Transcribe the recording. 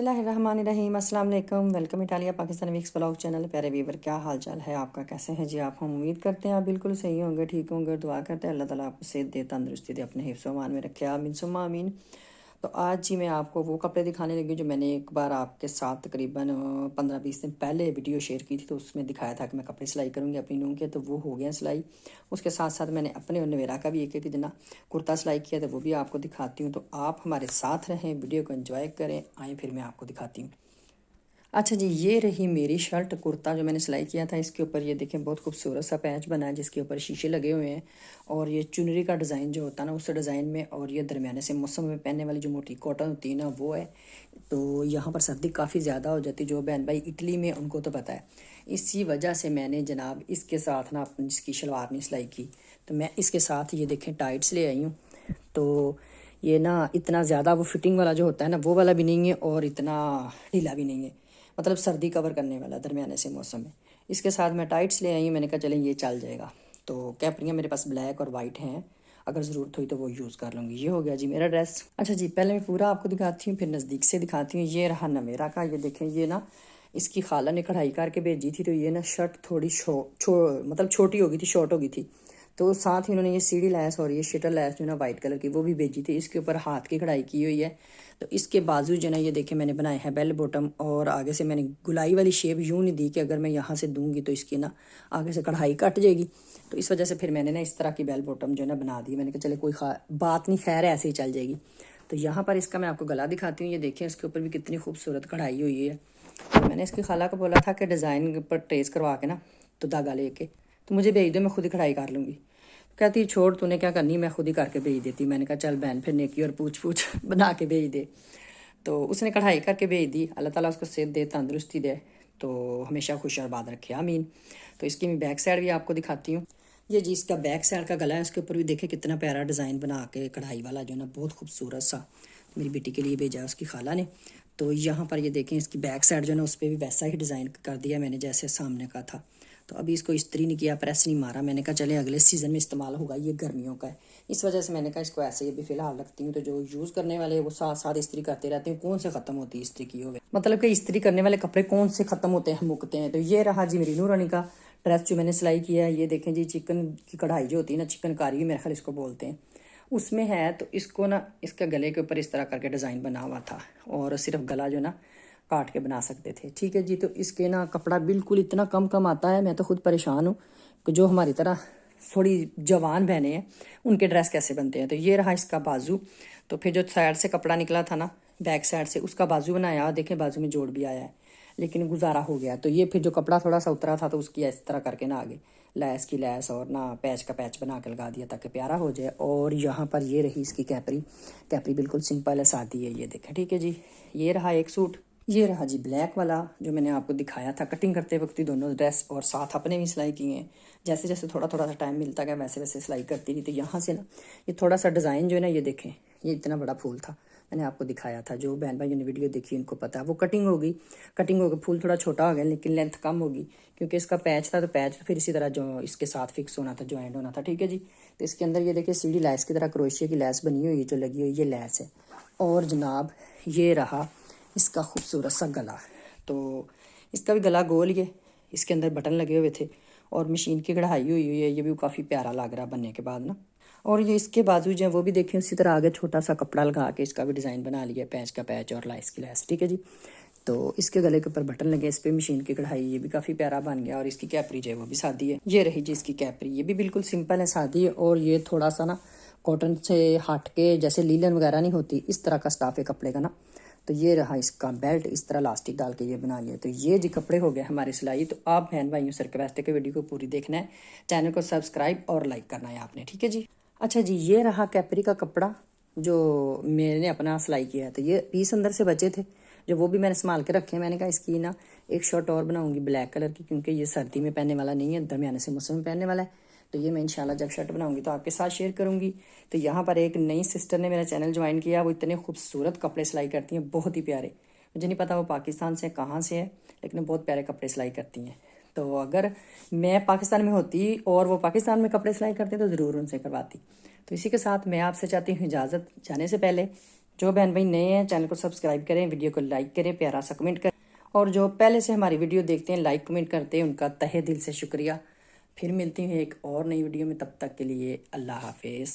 अस्सलाम वालेकुम welcome Italia Pakistan weeks blog channel प्यारे वीवर क्या हाल चाल है? आपका कैसे हैं? जी, आप हम उम्मीद करते हैं आप बिल्कुल सही होंगे, ठीक होंगे दुआ करते हैं। अल्लाह ताला आपको सेहत दे, तंदरुस्ती दे, अपने हिफ्स मान में रखे। आमीन सुमा आमीन। तो आज ही मैं आपको वो कपड़े दिखाने लगी जो मैंने एक बार आपके साथ तकरीबन पंद्रह बीस दिन पहले वीडियो शेयर की थी तो उसमें दिखाया था कि मैं कपड़े सिलाई करूँगी, अपनी नूँ के तो वो हो गया सिलाई। उसके साथ साथ मैंने अपने और नवेरा का भी एक एक जना कुर्ता सिलाई किया था, वो भी आपको दिखाती हूँ। तो आप हमारे साथ रहें, वीडियो को इन्जॉय करें, आए फिर मैं आपको दिखाती हूँ। अच्छा जी, ये रही मेरी शर्ट, कुर्ता जो मैंने सिलाई किया था, इसके ऊपर ये देखें, बहुत खूबसूरत सा पैच बना है, जिसके ऊपर शीशे लगे हुए हैं। और ये चुनरी का डिज़ाइन जो होता है ना, उस डिज़ाइन में, और ये दरमियाने से मौसम में पहनने वाली जो मोटी कॉटन होती है ना, वो है। तो यहाँ पर सर्दी काफ़ी ज़्यादा हो जाती जो बहन भाई इटली में, उनको तो पता है। इसी वजह से मैंने जनाब इसके साथ ना, अपनी जिसकी शलवार नहीं सिलाई की। तो मैं इसके साथ ये देखें, टाइट्स ले आई हूँ। तो ये ना, इतना ज़्यादा वो फिटिंग वाला जो होता है ना, वो वाला भी नहीं है, और इतना ढीला भी नहीं है। मतलब सर्दी कवर करने वाला दरमियाने से मौसम में। इसके साथ मैं टाइट्स ले आई, मैंने कहा, चलें, ये चल जाएगा। तो कैपरियाँ मेरे पास ब्लैक और वाइट हैं। अगर ज़रूरत हुई तो वो यूज़ कर लूँगी। ये हो गया जी मेरा ड्रेस अच्छा जी, पहले मैं पूरा आपको दिखाती हूँ, फिर नज़दीक से दिखाती हूँ। ये रहा नवेरा का, ये देखें, ये ना इसकी खाला ने कढ़ाई करके भेजी थी तो ये ना शर्ट थोड़ी छो छो मतलब छोटी हो गई थी शॉर्ट होगी थी। तो साथ ही उन्होंने ये सीढ़ी लैस और ये शटर लैस जो ना वाइट कलर की, वो भी भेजी थी। इसके ऊपर हाथ की कढ़ाई की हुई है। तो इसके बाजू जो ना, ये देखे, मैंने बनाए हैं बेल बॉटम और आगे से मैंने गुलाई वाली शेप यूँ नहीं दी कि अगर मैं यहाँ से दूँगी तो इसकी ना आगे से कढ़ाई कट जाएगी। तो इस वजह से फिर मैंने ना इस तरह की बेल बॉटम जो है ना बना दी। मैंने कहा, चले, कोई बात नहीं, खैर, ऐसे ही चल जाएगी। तो यहाँ पर इसका मैं आपको गला दिखाती हूँ। ये देखें, इसके ऊपर भी कितनी खूबसूरत कढ़ाई हुई है। तो मैंने इसकी खाला को बोला था कि डिज़ाइन पर ट्रेस करवा के ना तो धागा लेके। तो मुझे भेज दो, मैं खुद ही कढ़ाई कर लूँगी। कहती, छोड़, तूने क्या करनी? मैं खुद ही करके भेज देती। मैंने कहा, चल बहन, फिर नेकी और पूछ पूछ, बना के भेज दे। तो उसने कढ़ाई करके भेज दी। अल्लाह ताला उसको सेहत दे, तंदरुस्ती दे तो हमेशा खुश और बाद रखे। आमीन। तो इसकी मैं बैक साइड भी आपको दिखाती हूँ। ये जी, इसका बैक साइड का गला है, उसके ऊपर भी देखे कितना प्यारा डिज़ाइन बना के कढ़ाई वाला जो ना, बहुत खूबसूरत सा। मेरी बेटी के लिए भेजा उसकी खाला ने। तो यहाँ पर ये देखें, इसकी बैक साइड जो है ना, उस पर भी वैसा ही डिज़ाइन कर दिया मैंने, जैसे सामने का था। तो अभी इसको इस्त्री नहीं किया, प्रेस नहीं मारा। मैंने कहा, चले, अगले सीज़न में इस्तेमाल होगा ये गर्मियों का है। इस वजह से मैंने कहा, इसको ऐसे ही अभी फ़िलहाल रखती हूँ। तो जो यूज़ करने वाले वो साथ साथ इस्त्री करते रहते हैं। कौन से ख़त्म होती है इस्त्री की हुए? मतलब कि इस्त्री करने वाले कपड़े कौन से ख़त्म होते हैं मुकते हैं। तो ये रहा जी मेरी नूरानी का ड्रेस जो मैंने सिलाई किया है। ये देखें जी, चिकन की कढ़ाई जो होती है ना, चिकन कारी मेरे ख्याल इसको बोलते हैं। उसमें है तो इसको ना, इसके गले के ऊपर इस तरह करके डिज़ाइन बना हुआ था। और सिर्फ़ गला जो ना काट के बना सकते थे। ठीक है जी तो इसके ना कपड़ा बिल्कुल इतना कम कम आता है, मैं तो खुद परेशान हूँ कि जो हमारी तरह थोड़ी जवान बहनें हैं, उनके ड्रेस कैसे बनते हैं? तो ये रहा इसका बाजू। तो फिर जो साइड से कपड़ा निकला था ना बैक साइड से, उसका बाजू बनाया और देखें बाजू में जोड़ भी आया है, लेकिन गुजारा हो गया। तो ये फिर जो कपड़ा थोड़ा सा उतरा था तो उसकी इस तरह करके ना आगे, लैस की लैस और ना पैच का पैच बना के लगा दिया ताकि प्यारा हो जाए। और यहाँ पर ये रही इसकी कैपरी। कैपरी बिल्कुल सिंपल है, सादी है, ये देखें। ठीक है जी, ये रहा एक सूट। ये रहा जी ब्लैक वाला, जो मैंने आपको दिखाया था कटिंग करते वक्त ही दोनों ड्रेस और साथ अपने भी सिलाई किए हैं। जैसे जैसे थोड़ा थोड़ा सा टाइम मिलता गया, वैसे वैसे सिलाई करती रही। तो यहाँ से ना, ये थोड़ा सा डिज़ाइन जो है ना, ये देखें, ये इतना बड़ा फूल था। मैंने आपको दिखाया था, जो बहन भाई ने वीडियो देखी, उनको पता है। वो कटिंग होगी कटिंग होगी, फूल थोड़ा छोटा हो गया, लेकिन लेंथ कम होगी, क्योंकि इसका पैच था तो पैच फिर इसी तरह जो इसके साथ फिक्स होना था ज्वाइंट होना था, ठीक है जी? तो इसके अंदर ये देखिए, सीढ़ी, लैस की तरह क्रोशिया की लैस बनी हुई है, जो लगी हुई, ये लैस है। और जनाब, ये रहा इसका खूबसूरत सा गला तो इसका भी गला गोल ये इसके अंदर बटन लगे हुए थे और मशीन की कढ़ाई हुई हुई है। ये भी काफ़ी प्यारा लग रहा बनने के बाद ना। और ये इसके बाजू जो है वो भी देखें उसी तरह आगे छोटा सा कपड़ा लगा के इसका भी डिज़ाइन बना लिया पैच का पैच और लाइस की लैस ठीक है जी? तो इसके गले के ऊपर बटन लगे इस पर मशीन की कढ़ाई, ये भी काफ़ी प्यारा बन गया। और इसकी कैपरी जो है वो भी सादी है। ये रही जी इसकी कैपरी। ये भी बिल्कुल सिंपल है, सादी है। और ये थोड़ा सा ना कॉटन से हट के जैसे लीलन वगैरह नहीं होती, इस तरह का स्टाफ है कपड़े का ना। तो ये रहा इसका बेल्ट इस तरह लास्टिक डाल के ये बना लिया तो ये जी कपड़े हो गए हमारी सिलाई तो आप बहन भाइयों से रिक्वेस्ट है कि वीडियो को पूरी देखना है। चैनल को सब्सक्राइब और लाइक करना है आपने, ठीक है जी? अच्छा जी, ये रहा कैपरी का कपड़ा, जो मैंने अपना सिलाई किया है। तो ये पीस अंदर से बचे थे, जो वो भी मैंने संभाल के रखे मैंने कहा इसकी ना एक शर्ट और बनाऊँगी ब्लैक कलर की, क्योंकि ये सर्दी में पहनने वाला नहीं है, दरमियाने से मौसम में पहनने वाला है। तो ये मैं इंशाल्लाह जब शर्ट बनाऊँगी तो आपके साथ शेयर करूँगी। तो यहाँ पर एक नई सिस्टर ने मेरा चैनल ज्वाइन किया, वो इतने खूबसूरत कपड़े सिलाई करती हैं, बहुत ही प्यारे। मुझे नहीं पता वो पाकिस्तान से कहाँ से है, लेकिन बहुत प्यारे कपड़े सिलाई करती हैं। तो अगर मैं पाकिस्तान में होती और वो पाकिस्तान में कपड़े सिलाई करती तो ज़रूर उनसे करवाती। तो इसी के साथ मैं आपसे चाहती हूँ इजाज़त जाने से पहले, जो बहन भाई नए हैं चैनल को सब्सक्राइब करें वीडियो को लाइक करें, प्यारा सा कमेंट करें, और जो पहले से हमारी वीडियो देखते हैं लाइक कमेंट करते हैं, उनका तहे दिल से शुक्रिया। फिर मिलती हैं एक और नई वीडियो में तब तक के लिए अल्लाह हाफिज़।